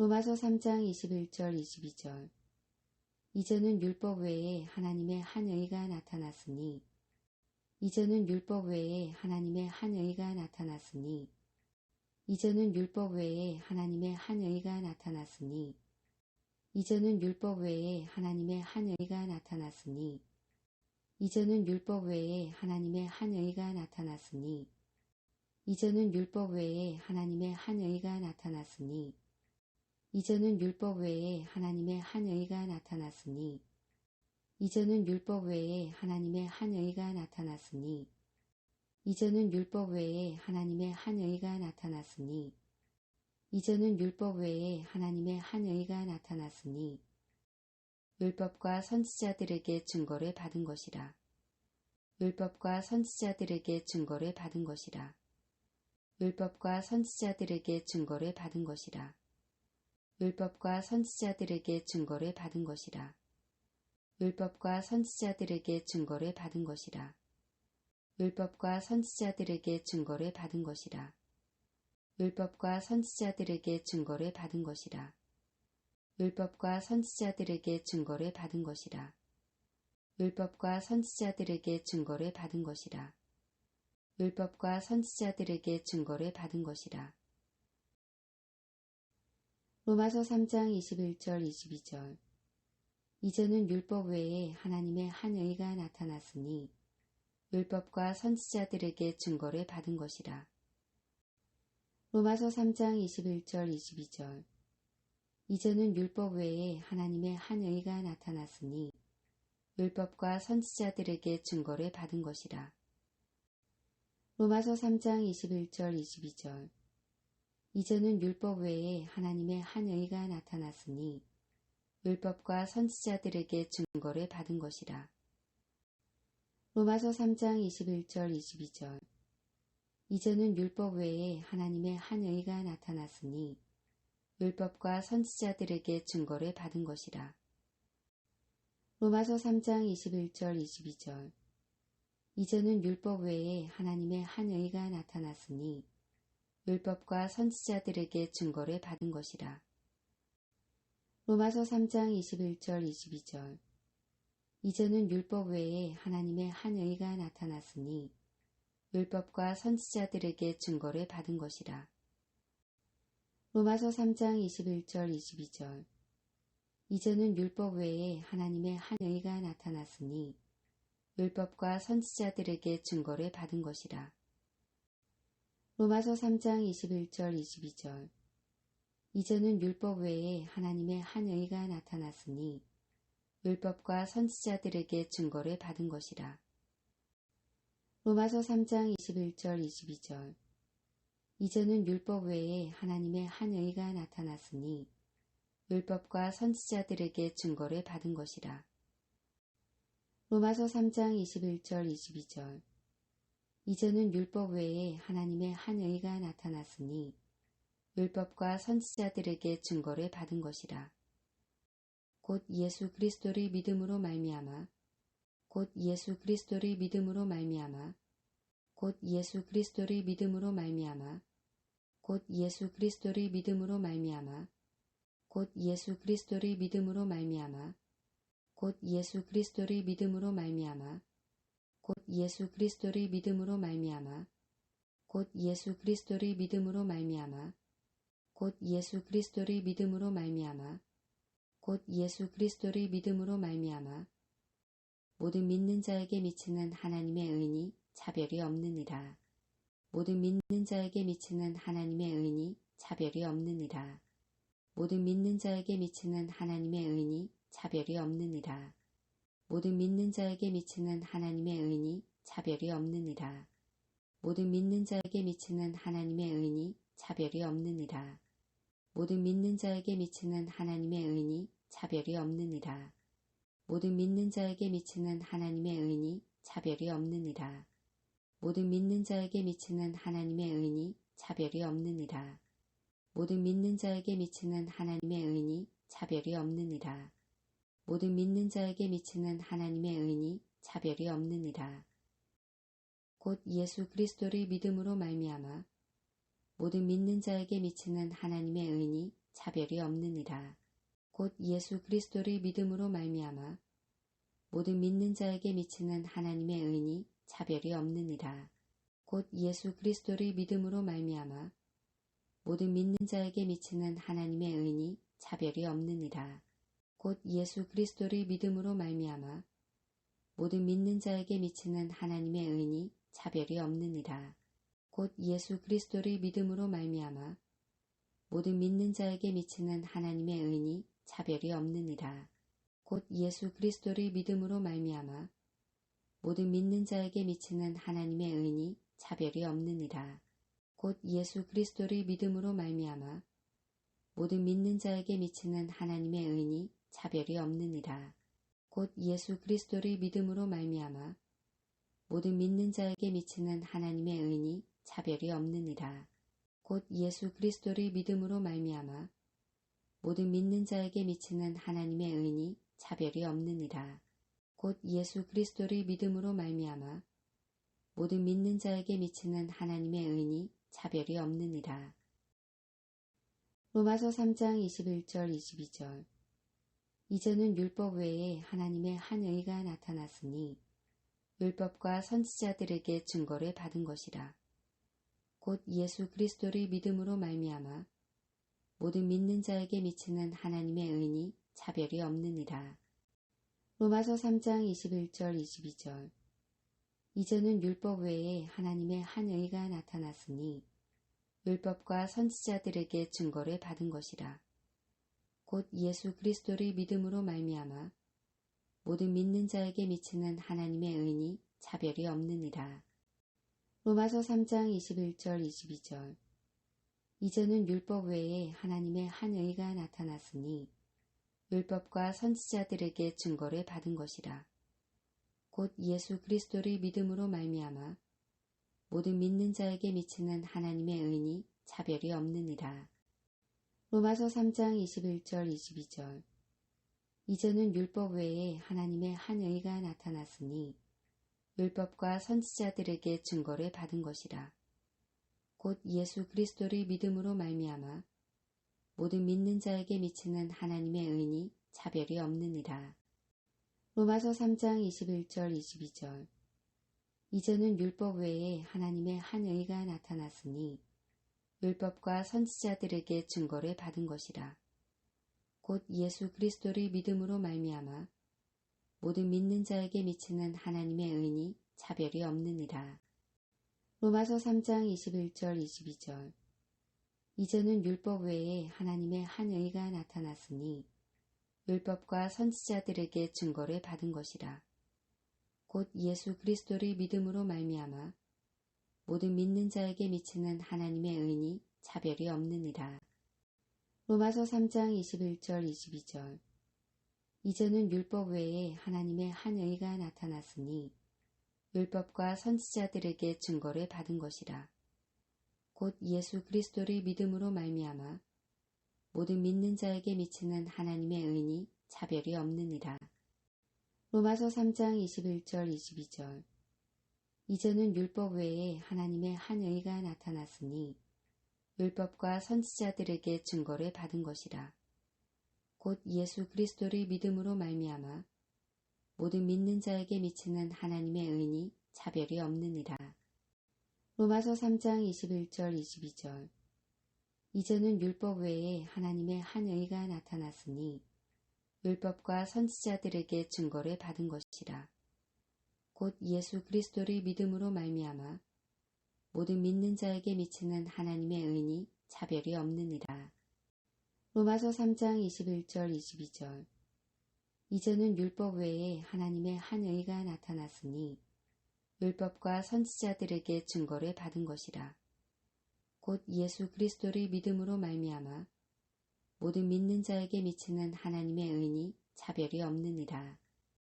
로마서 3장 21절 22절. 이제는 율법 외에 하나님의 한 의가 나타났으니 이제는 율법 외에 하나님의 한 의가 나타났으니 이제는 율법 외에 하나님의 한 의가 나타났으니 이제는 율법 외에 하나님의 한 의가 나타났으니 이제는 율법 외에 하나님의 한 의가 나타났으니 이제는 율법 외에 하나님의 한 의가 나타났으니 이제는 율법 외에 하나님의 한 의가 나타났으니 이제는 율법 외에 하나님의 한 의가 나타났으니 이제는 율법 외에 하나님의 한 의가 나타났으니 이제는 율법 외에 하나님의 한 의가 나타났으니 율법과 선지자들에게 증거를 받은 것이라. 율법과 선지자들에게 증거를 받은 것이라. 율법과 선지자들에게 증거를 받은 것이라. 율법과 선지자들에게 증거를 받은 것이라. 율법과 선지자들에게 증거를 받은 것이라. 율법과 선지자들에게 증거를 받은 것이라. 율법과 선지자들에게 증거를 받은 것이라. 율법과 선지자들에게 증거를 받은 것이라. 율법과 선지자들에게 증거를 받은 것이라. 율법과 선지자들에게 증거를 받은 것이라. 로마서 3장 21절 22절 이제는 율법 외에 하나님의 한 의가 나타났으니 율법과 선지자들에게 증거를 받은 것이라. 로마서 3장 21절 22절 이제는 율법 외에 하나님의 한 의가 나타났으니 율법과 선지자들에게 증거를 받은 것이라. 로마서 3장 21절 22절 이제는 율법 외에 하나님의 한 의가 나타났으니 율법과 선지자들에게 증거를 받은 것이라. 로마서 3장 21절 22절 이제는 율법 외에 하나님의 한 의가 나타났으니 율법과 선지자들에게 증거를 받은 것이라. 로마서 3장 21절 22절 이제는 율법 외에 하나님의 한 의가 나타났으니 율법과 선지자들에게 증거를 받은 것이라. 로마서 3장 21절 22절 이제는 율법 외에 하나님의 한 의가 나타났으니 율법과 선지자들에게 증거를 받은 것이라. 로마서 3장 21절 22절 이제는 율법 외에 하나님의 한 의가 나타났으니 율법과 선지자들에게 증거를 받은 것이라. 로마서 3장 21절 22절 이제는 율법 외에 하나님의 한 의가 나타났으니 율법과 선지자들에게 증거를 받은 것이라. 로마서 3장 21절 22절 이제는 율법 외에 하나님의 한 의가 나타났으니 율법과 선지자들에게 증거를 받은 것이라. 로마서 3장 21절 22절 이제는 율법 외에 하나님의 한 의가 나타났으니 율법과 선지자들에게 증거를 받은 것이라. 곧 예수 그리스도를 믿음으로 말미암아 곧 예수 그리스도를 믿음으로 말미암아 곧 예수 그리스도를 믿음으로 말미암아 곧 예수 그리스도를 믿음으로 말미암아 곧 예수 그리스도를 믿음으로 말미암아 곧 예수 그리스도를 믿음으로 말미암아 곧 예수 그리스도를 믿음으로 말미암아 곧 예수 그리스도를 믿음으로 말미암아 곧 예수 그리스도를 믿음으로 말미암아 곧 예수 그리스도를 믿음으로 말미암아 모든 믿는 자에게 미치는 하나님의 의니 차별이 없느니라. 모든 믿는 자에게 미치는 하나님의 의니 차별이 없느니라. 모든 믿는 자에게 미치는 하나님의 의니 차별이 없느니라. 모든 믿는 자에게 미치는 하나님의 의니 차별이 없느니라. 모든 믿는 자에게 미치는 하나님의 의니 차별이 없느니라. 모든 믿는 자에게 미치는 하나님의 의니 차별이 없느니라. 모든 믿는 자에게 미치는 하나님의 의니 차별이 없느니라. 모든 믿는 자에게 미치는 하나님의 의니 차별이 없느니라. 모든 믿는 자에게 미치는 하나님의 의니 차별이 없느니라. 모든 믿는 자에게 미치는 하나님의 의니 차별이 없느니라. 곧 예수 그리스도를 믿음으로 말미암아 모든 믿는 자에게 미치는 하나님의 의니 차별이 없느니라. 곧 예수 그리스도를 믿음으로 말미암아 모든 믿는 자에게 미치는 하나님의 은이 차별이 없느니라. 곧 예수 그리스도를 믿음으로 말미암아 모든 믿는 자에게 미치는 하나님의 은이 차별이 없느니라. 곧 예수 그리스도를 믿음으로 말미암아 모든 믿는 자에게 미치는 하나님의 은이 차별이 없느니라. 곧 예수 그리스도를 믿음으로 말미암아 모든 믿는 자에게 미치는 하나님의 은이 차별이 없느니라. 곧 예수 그리스도를 믿음으로 말미암아 모든 믿는 자에게 미치는 하나님의 은이 차별이 없느니라. 곧 예수 그리스도를 믿음으로 말미암아 모든 믿는 자에게 미치는 하나님의 은이 차별이 없느니라. 곧 예수 그리스도를 믿음으로 말미암아 모든 믿는 자에게 미치는 하나님의 은이 차별이 없느니라. 곧 예수 그리스도를 믿음으로 말미암아 모든 믿는 자에게 미치는 하나님의 은이 차별이 없느니라. 곧 예수 그리스도를 믿음으로 말미암아 모든 믿는 자에게 미치는 하나님의 은이 차별이 없느니라. 로마서 3장 21절 22절 이제는 율법 외에 하나님의 한 의가 나타났으니 율법과 선지자들에게 증거를 받은 것이라. 곧 예수 그리스도를 믿음으로 말미암아 모든 믿는 자에게 미치는 하나님의 은이 차별이 없느니라. 로마서 3장 21절 22절 이제는 율법 외에 하나님의 한 의가 나타났으니 율법과 선지자들에게 증거를 받은 것이라. 곧 예수 그리스도를 믿음으로 말미암아 모든 믿는 자에게 미치는 하나님의 은이 차별이 없느니라. 로마서 3장 21절 22절 이제는 율법 외에 하나님의 한 의가 나타났으니 율법과 선지자들에게 증거를 받은 것이라. 곧 예수 그리스도를 믿음으로 말미암아 모든 믿는 자에게 미치는 하나님의 은이 차별이 없느니라. 로마서 3장 21절 22절 이제는 율법 외에 하나님의 한 의가 나타났으니 율법과 선지자들에게 증거를 받은 것이라. 곧 예수 그리스도를 믿음으로 말미암아 모든 믿는 자에게 미치는 하나님의 은이 차별이 없느니라. 로마서 3장 21절 22절 이제는 율법 외에 하나님의 한 의가 나타났으니 율법과 선지자들에게 증거를 받은 것이라. 곧 예수 그리스도를 믿음으로 말미암아 모든 믿는 자에게 미치는 하나님의 은이 차별이 없느니라. 로마서 3장 21절 22절 이제는 율법 외에 하나님의 한 의가 나타났으니 율법과 선지자들에게 증거를 받은 것이라. 곧 예수 그리스도를 믿음으로 말미암아 모든 믿는 자에게 미치는 하나님의 은이 차별이 없느니라. 로마서 3장 21절 22절 이제는 율법 외에 하나님의 한 의가 나타났으니 율법과 선지자들에게 증거를 받은 것이라. 곧 예수 그리스도를 믿음으로 말미암아 모든 믿는 자에게 미치는 하나님의 은이 차별이 없느니라. 로마서 3장 21절 22절 이제는 율법 외에 하나님의 한 의가 나타났으니 율법과 선지자들에게 증거를 받은 것이라. 곧 예수 그리스도를 믿음으로 말미암아 모든 믿는 자에게 미치는 하나님의 은이 차별이 없느니라. 로마서 3장 21절 22절 이제는 율법 외에 하나님의 한 의가 나타났으니 율법과 선지자들에게 증거를 받은 것이라. 곧 예수 그리스도를 믿음으로 말미암아 모든 믿는 자에게 미치는 하나님의 은이 차별이 없느니라. 로마서 3장 21절 22절 이제는 율법 외에 하나님의 한 의가 나타났으니 율법과 선지자들에게 증거를 받은 것이라. 곧 예수 그리스도를 믿음으로 말미암아 모든 믿는 자에게 미치는 하나님의 은이 차별이 없느니라.